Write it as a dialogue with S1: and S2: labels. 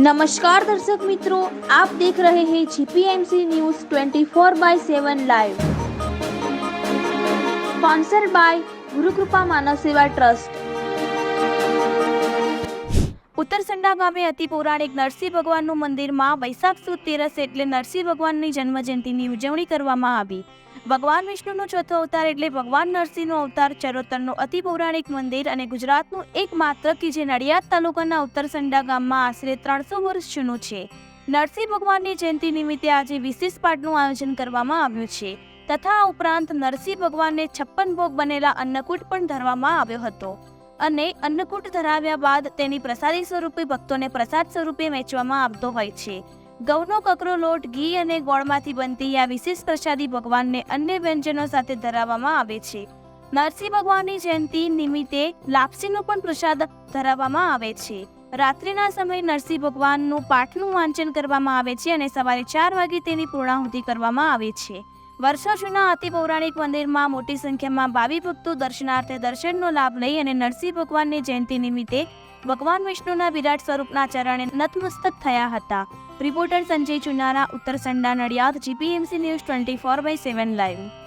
S1: નમસ્કાર દર્શક મિત્રો, આપ દેખ રહે હે GPMC news 24 by seven live. Sponsor by Gurukrupa Manav Seva trust.
S2: Uttarsanda ગામે અતિ પૌરાણિક નરસિંહ ભગવાનનું મંદિરમાં વૈશાખ સુદ તેરસ એટલે નરસિંહ ભગવાનની જન્મજયંતિની ઉજવણી કરવામાં આવી. ભગવાન વિષ્ણુનો ચોથો અવતાર એટલે ભગવાન નરસિંહનો અવતાર ચરોતરનું અતિ પૌરાણિક મંદિર અને ગુજરાતનું એકમાત્ર કે જે નડિયાદ તાલુકાના ઉત્તરસંડા ગામમાં આશરે ત્રણસો વર્ષ જૂનું છે. નરસિંહ ભગવાનની જયંતિ નિમિત્તે આજે વિશેષ પાઠનું આયોજન કરવામાં આવ્યું છે. તથા ઉપરાંત નરસિંહ ભગવાનને છપ્પન ભોગ બનેલા અન્નકૂટ પણ ધરવામાં આવ્યો હતો. અને અન્નકૂટ ધરાવ્યા બાદ તેની પ્રસાદી સ્વરૂપે ભક્તોને પ્રસાદ સ્વરૂપે વેચવામાં આવતો હોય છે. ઘઉંનો કકરો લોટ, ઘી અને ગોળમાંથી બનતી આ વિશેષ પ્રસાદી ભગવાનને અન્ય વ્યંજનો સાથે ધરાવવામાં આવે છે. નરસિંહ ભગવાનની જયંતિ નિમિત્તે લાપસીનો પણ પ્રસાદ ધરાવવામાં આવે છે. રાત્રિના સમયે નરસિંહ ભગવાનનું પાઠનું વાંચન કરવામાં આવે છે અને સવારે ચાર વાગે તેની પૂર્ણાહુતિ કરવામાં આવે છે. વર્ષો જૂના અતિ પૌરાણિક મંદિરમાં મોટી સંખ્યામાં ભાવિ ભક્તો દર્શનાર્થે દર્શનનો લાભ લઈ અને નરસિંહ ભગવાનની જયંતિ નિમિત્તે ભગવાન વિષ્ણુના વિરાટ સ્વરૂપના ચરણે નતમસ્તક થયા હતા. Reporter Sanjay Chunara Uttarsanda Nadiad GPMC news twenty four by seven live.